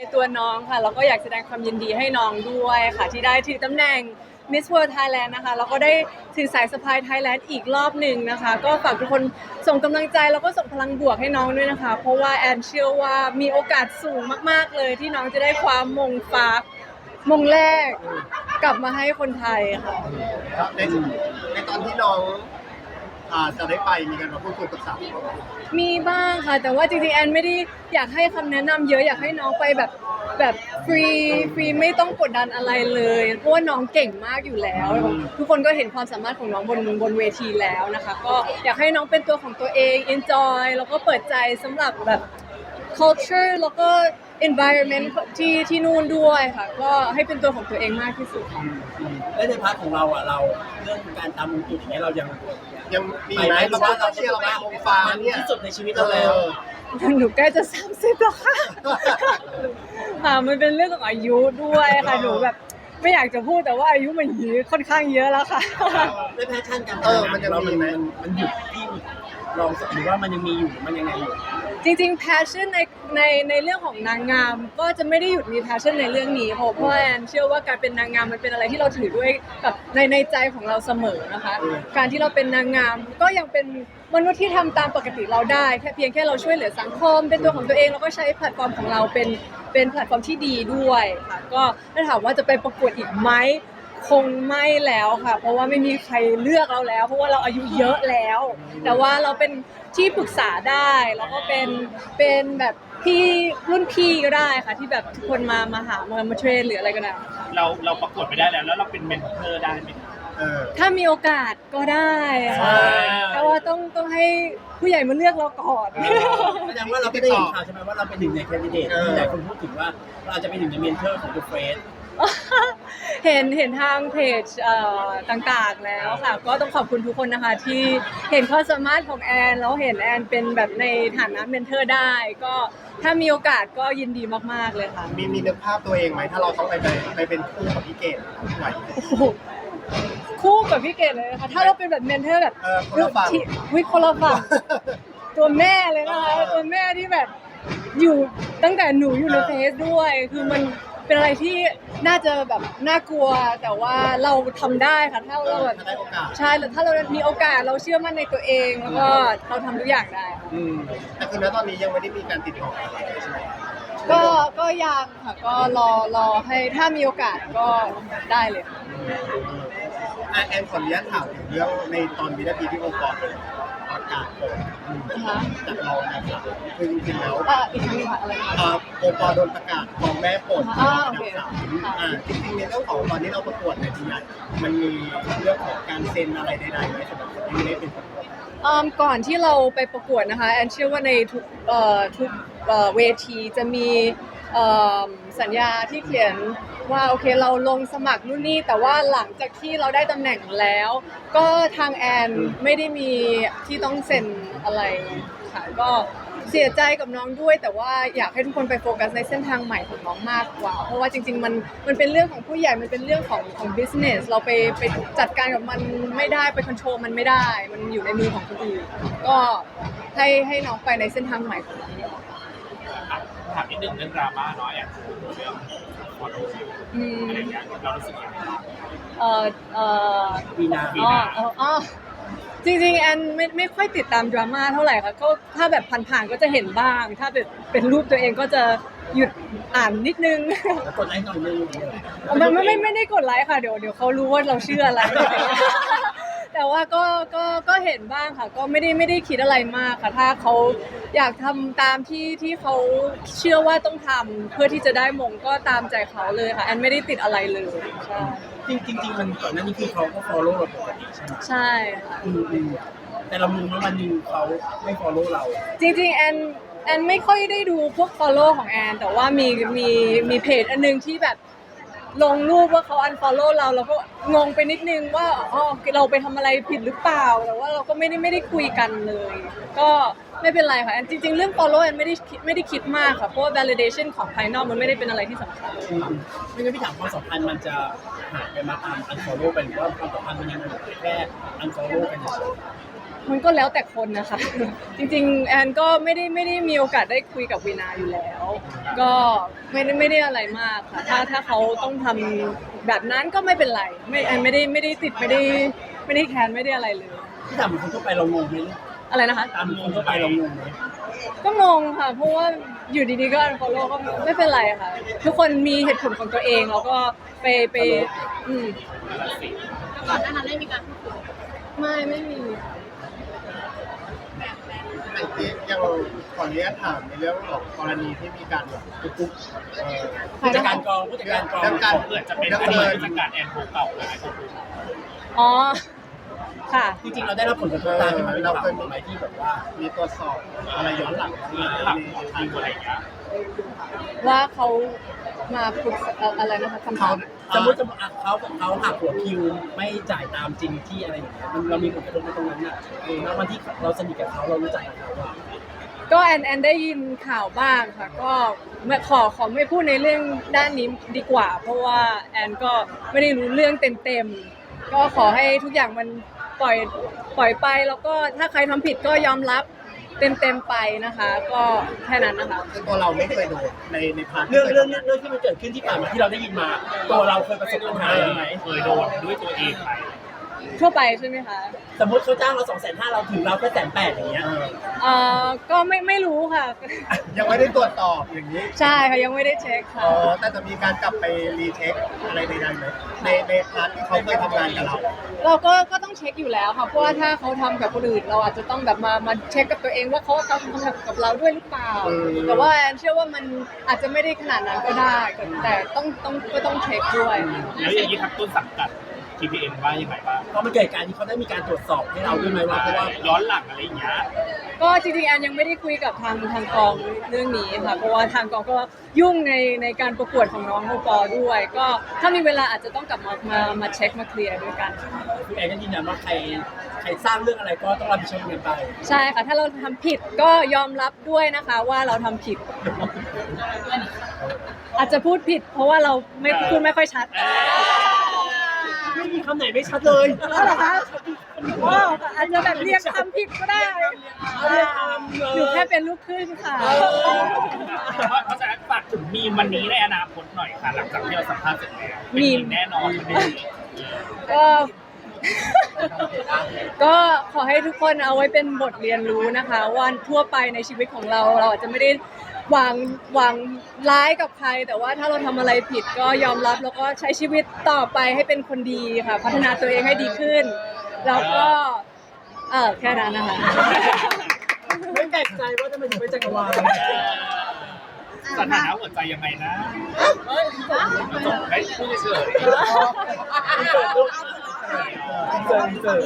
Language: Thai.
ในตัวน้องค่ะแล้วก็อยากแสดงความยินดีให้น้องด้วยค่ะ ที่ได้ถือตำแหน่ง Miss World Thailand นะคะแล้วก็ได้ถือสายสะพาย Thailand อีกรอบหนึ่งนะคะ ก็ฝากทุกคนส่งกำลังใจแล้วก็ส่งพลังบวกให้น้องด้วยนะคะ เพราะว่าแอนเชื่อว่ามีโอกาสสูงมาก ๆ เลย ที่น้องจะได้ความมงฟ้ามงแรกกลับมาให้คนไทยค่ะ ในในตอนที่น้อง อ่าจะได้ไปมีการมาพูดคุยปรึกษาพี่บอกว่ามีบ้างค่ะ แต่ว่าจริงๆแอนไม่ได้อยากให้คำแนะนำเยอะอยากให้น้องไปแบบแบบฟรีฟรีไม่ต้องกดดันอะไรเลย เพราะว่าน้องเก่งมากอยู่แล้ว ทุกคนก็เห็นความสามารถของน้องบนบนเวทีแล้วนะคะ ก็อยากให้น้องเป็นตัวของตัวเอง enjoy แล้วก็เปิดใจสำหรับแบบ culture แล้วก็ environment ที่ที่นู่นด้วยค่ะ ก็ให้เป็นตัวของตัวเองมากที่สุดค่ะ และในพาร์ทของเราอะเราเรื่องการตามมงกุฎอย่างเงี้ยเรายัง ยังมีไปไหไหมมเราเราว่าว่าเราเราเชียร์เราไปวงฟ้าเนี่ยที่สุดในชีวิตเราแล้วหนูใกล้จะ30แล้วค่ะค่ะมันเป็นเรื่องของอายุด้วยค่ะหนูแบบไม่อยากจะพูดแต่ว่าอายุมันเยอะค่อนข้างเยอะแล้วค่ะในแพชชั่นการเออมันยังเรามีมันไหมมันมันหยุดที่ลองหรือว่ามันยังมีอยู่หรือมันยังไงอยู่ จริงๆ passion ในในในเรื่องของนางงาม ก็จะไม่ได้หยุดมี passion ในเรื่องนี้เพราะเพราะแอนเชื่อว่าการเป็นนางงามมันเป็นอะไรที่เราถือด้วยกับในในใจของเราเสมอนะคะ การที่เราเป็นนางงามก็ยังเป็นมนุษย์ที่ทำตามปกติเราได้แค่เพียงแค่เราช่วยเหลือสังคม เป็นตัวของตัวเองแล้วก็ใช้แพลตฟอร์มของเราเป็นเป็นแพลตฟอร์มที่ดีด้วยค่ะก็ถ้าถามว่าจะไปประกวดอีกไหม คงไม่แล้วค่ะ เพราะว่าไม่มีใครเลือกเราแล้ว เพราะว่าเราอายุเยอะแล้ว แต่ว่าเราเป็นที่ปรึกษาได้แล้วก็เป็นเป็นแบบพี่รุ่นพี่ก็ได้ค่ะ ที่แบบทุกคนมามาหามามาเทรนหรืออะไรก็ได้ เราเราประกวดไม่ได้แล้ว แล้วเราเป็นเมนเทอร์ได้ไหมเออ ถ้ามีโอกาสก็ได้ค่ะใช่ แต่ว่าต้องต้องให้ผู้ใหญ่มาเลือกเราก่อน แสดงว่าเราไม่ได้เห็นข่าวใช่ไหมว่าเราเป็นหนึ่งในแคนดิเดตที่หลายคนพูดถึงว่าเราอาจจะเป็นหนึ่งในเมนเทอร์ของดูเฟส เห็นเห็นทางเพจเอ่อต่างๆแล้วค่ะ ก็ต้องขอบคุณทุกคนนะคะ ที่เห็นความสามารถของแอนแล้วเห็นแอนเป็นแบบในฐานะเมนเทอร์ได้ ก็ถ้ามีโอกาสก็ยินดีมากๆเลยค่ะ มีมีนึกภาพตัวเองไหมถ้าเราต้องไปไปไปเป็นคู่กับพี่เกดไหวไหมโอ้โหคู่กับพี่เกดเลยนะคะ ถ้าเราเป็นแบบเมนเทอร์แบบเออคนละฝั่งที่วิคนละฝั่ง ตัวแม่เลยนะคะตัวแม่ที่แบบอยู่ตั้งแต่หนูอยู่ในเฟซด้วย คือมัน เป็นอะไรที่น่าจะแบบน่ากลัวแต่ว่าเราทำได้ค่ะถ้าเราแบบถ้าได้โอกาส ใช่ถ้าเรามีโอกาสเราเชื่อมั่นในตัวเองแล้วก็เราทำทุกอย่างได้ค่ะอืมแต่คือณตอนนี้ยังไม่ได้มีการติดต่ออะไรใช่ไหมก็ก็ยังค่ะก็รอรอให้ถ้ามีโอกาสก็ได้เลยค่ะ อะแอนขออนุญาตถามถึงเรื่องในตอนวินาทีที่องค์ก รประกาศผลนะคะจากเรานะครับคือจริงๆแล้วอะอีกครั้งหนึงค่ะอะไรนะคะอ่าองค์กรโดนประกาศของแม่ผลอ่าอันโอเคดับสามค่ะอ่าจริงๆในเรื่องของตอนที่เราประกวดในทีนี้มันมีเรื่องของการเซ็นอะไรใดๆไหมสำหรับคนที่ไม่ได้เป็นคนประกวดอืมก่อนที่เราไปประกวดนะคะแอนเชื่อว่าในทุกเอ่อทุกเอ่อเวทีจะมี เอ่อสัญญาที่เขียนว่าโอเคเราลงสมัครนู่นนี่แต่ว่าหลังจากที่เราได้ตำแหน่งแล้ว ก็ทางแอนไม่ได้มีที่ต้องเซ็นอะไรค่ะก็เสียใจกับน้องด้วย แต่ว่าอยากให้ทุกคนไปโฟกัสในเส้นทางใหม่ของน้องมากกว่า เพราะว่าจริง ๆ มันมันเป็นเรื่องของผู้ใหญ่มันเป็นเรื่องของของ business เราไปไปจัดการกับมันไม่ได้ไปคอนโทรลมันไม่ได้ มันอยู่ในมือของคนอื่นก็ให้ให้น้องไปในเส้นทางใหม่ของน้อง ถามนิดนึงเรื่องดราม่าเนาะอยากรู้เรื่องฟอลโล่อืมอะไรอย่างเงี้ยเรารู้สึกยังไงบ้างเออเออวีนาวีอ๋อนาอ๋ออ๋อจริงๆแอนไม่ไม่ค่อยติดตามดราม่าเท่าไหร่ค่ะก็ถ้าแบบผ่านๆก็จะเห็นบ้าง ถ้าแบบเป็นรูปตัวเองก็จะหยุดอ่านนิดนึง แล้วกดไลค์หน่อยนึง มันไม่ไม่ไม่ได้กดไลค์ค่ะเดี๋ยวเดี๋ยวเขารู้ว่าเราเชื่ออะไร แต่ว่าก็ก็ก็เห็นบ้างค่ะ ก็ไม่ได้ไม่ได้คิดอะไรมากค่ะ ถ้าเขาอยากทำตามที่ที่เขาเชื่อว่าต้องทำเพื่อที่จะได้มงก็ตามใจเขาเลยค่ะแอนไม่ได้ติดอะไรเลยใช่จริงจริงๆมันก่อนหน้านี้คือเขาก็ follow เราปกติใช่ไหมใช่ค่ะ อืมอืมแต่เรามุมว่าวันหนึ่งเขาไม่ follow เรา จริงๆแอนแอนไม่ค่อยได้ดูพวก follow ของแอน แต่ว่ามีมีมีเพจอันนึงที่แบบ ลงรูปว่าเขา unfollow เราเราก็งงไปนิดนึงว่าอ๋อเราไปทำอะไรผิดหรือเปล่าแต่ว่าเราก็ไม่ได้ไม่ได้คุยกันเลย ก็ไม่เป็นไรค่ะแอนจริง ๆ เรื่อง follow แอนไม่ได้คิดไม่ได้คิดมากค่ะเพราะว่า validation ของภายนอกมันไม่ได้เป็นอะไรที่สำคัญ ไม่งั้นพี่ถามความสัมพันธ์มันจะหายไปมาตาม unfollow ไปหรือว่าความสัมพันธ์มันยังเหลือแค่ unfollow กันเฉย มันก็แล้วแต่คนนะคะ จริงๆ แอนก็ไม่ได้ไม่ได้มีโอกาสได้คุยกับวีนาอยู่แล้ว ก็ไม่ได้ไม่ได้อะไรมากค่ะ ถ้าถ้าเขาต้องทำแบบนั้นก็ไม่เป็นไร ไม่แอนไม่ได้ไม่ได้ติดไม่ได้ไม่ได้แคนไม่ได้อะไรเลย ที่ถามเหมือนคนทั่วไปเรางงไหมลูกอะไรนะคะ ตามคนทั่วไปเรางงไหมก็งงค่ะ เพราะว่าอยู่ดีๆก็ unfollow ก็ไม่เป็นไรค่ะ ทุกคนมีเหตุผลของตัวเองแล้วก็ไปไปอืมก่อนหน้านั้นได้มีการพูดคุยไม่ไม่มีอัน ที่ยังขออนุญาตถามในเรื่องของกรณีที่มีการแบบกุ๊กกุ๊กเอ่อ ผู้จัดการกองผู้จัดการกองเรื่องการเกิดจะเป็นอดีตผู้จัดการแอนโทเก่าเลยคุณครูอ๋อ ค่ะ จริงๆเราได้รับผลกระทบตามที่มันเป็นข่าวไหมที่แบบว่ามีตรวจสอบอะไรย้อนหลังหลังทีมอะไรอย่างเงี้ย ว่าเขา มาปรึกษาเอ่ออะไรนะคะคำถาม สมมติสมมติอะเขาเขาหักหัวคิวไม่จ่ายตามจริงที่อะไรอย่างเงี้ยมันเรามีผลกระทบในตรงนั้นน่ะเออแล้ววันที่เราสนิทกับเขาเรารู้จักกับเขาอะก็แอนแอนได้ยินข่าวบ้างค่ะ ก็ไม่ขอขอไม่พูดในเรื่องด้านนี้ดีกว่า เพราะว่าแอนก็ไม่ได้รู้เรื่องเต็มๆก็ขอให้ทุกอย่างมันปล่อยปล่อยไปแล้วก็ถ้าใครทำผิดก็ยอมรับ เต็มๆไปนะคะ ก็แค่นั้นนะคะคือตัวเราไม่เคยโดนในในพาร์ทเรื่องเรื่องเรื่องเรื่องที่มันเกิดขึ้นที่ผ่านมาที่เราได้ยินมา ตัวเราเคยประสบปัญหาไหมเคยโดนด้วยตัวเองไป ทั่วไปใช่ไหมคะสมมติเขาจ้างเราสองแสนห้าเราถึงเราแค่แสนแปดอย่างเงี้ยเออเอ่อก็ไม่ไม่รู้ค่ะ ยังไม่ได้ตรวจสอบอย่างนี้ใช่ค่ะยังไม่ได้เช็คค่ะ อ๋อแต่จะมีการกลับไปรีเช็คอะไรใดๆไหมในในพาร์ทที่เขาเคยทำงานกับเรา เราก็ก็ต้องเช็คอยู่แล้วค่ะเพราะว่าถ้าเขาทำกับคนอื่น เราอาจจะต้องแบบมามาเช็คกับตัวเองว่าเขาเขาทำกับเราด้วยหรือเปล่า อืม แต่ว่าแอนเชื่อว่ามันอาจจะไม่ได้ขนาดนั้นก็ได้แต่ต้องต้องก็ต้องเช็คด้วย แล้วอย่างนี้ทางต้นสังกัด TPN ว่ายังไงบ้างเพราะมันเกิดการที่เขาได้มีการตรวจสอบให้เราด้วยไหมว่าเพราะว่าย้อนหลังอะไรอย่างเงี้ยก็จริงๆแอนยังไม่ได้คุยกับทางทางกองเรื่องนี้ค่ะเพราะว่าทางกองก็ยุ่งในในการประกวดของน้องโอปอด้วย ก็ถ้ามีเวลาอาจจะต้องกลับมามามาเช็คมาเคลียร์ด้วยกันพี่แอนก็ยืนยันว่าใครใครสร้างเรื่องอะไรก็ต้องรับผิดชอบเงินไปใช่ค่ะถ้าเราทำผิดก็ยอมรับด้วยนะคะว่าเราทำผิด อาจจะพูดผิด เพราะว่าเราไม่พูดไม่ค่อยชัดไม่มี คำไหนไม่ชัดเลยอ๋อเหรอคะอ๋ออาจจะแบบเรียกคำผิดก็ได้หนูแค่เป็นลูกครึ่งค่ะ เพราะฉะนั้นฝากถึงมีมวันนี้ในอนาคตหน่อยค่ะ หลังจากที่เราสัมภาษณ์เสร็จแล้วเป็นมีมีมแน่นอนไม่มีก็ก็ขอให้ทุกคนเอาไว้เป็นบทเรียนรู้นะคะว่าทั่วไปในชีวิตของเราเราอาจจะไม่ได้ หวังหวังร้ายกับใคร แต่ว่าถ้าเราทำอะไรผิดก็ยอมรับแล้วก็ใช้ชีวิตต่อไปให้เป็นคนดีค่ะ พัฒนาตัวเองให้ดีขึ้น แล้วก็เออแค่นั้นนะคะไม่แปลกใจว่าทำไมถึงเป็นจักรวาลสถานะหัวใจยังไงนะจบได้พูดเฉยเกิดลูกเกิดเกิด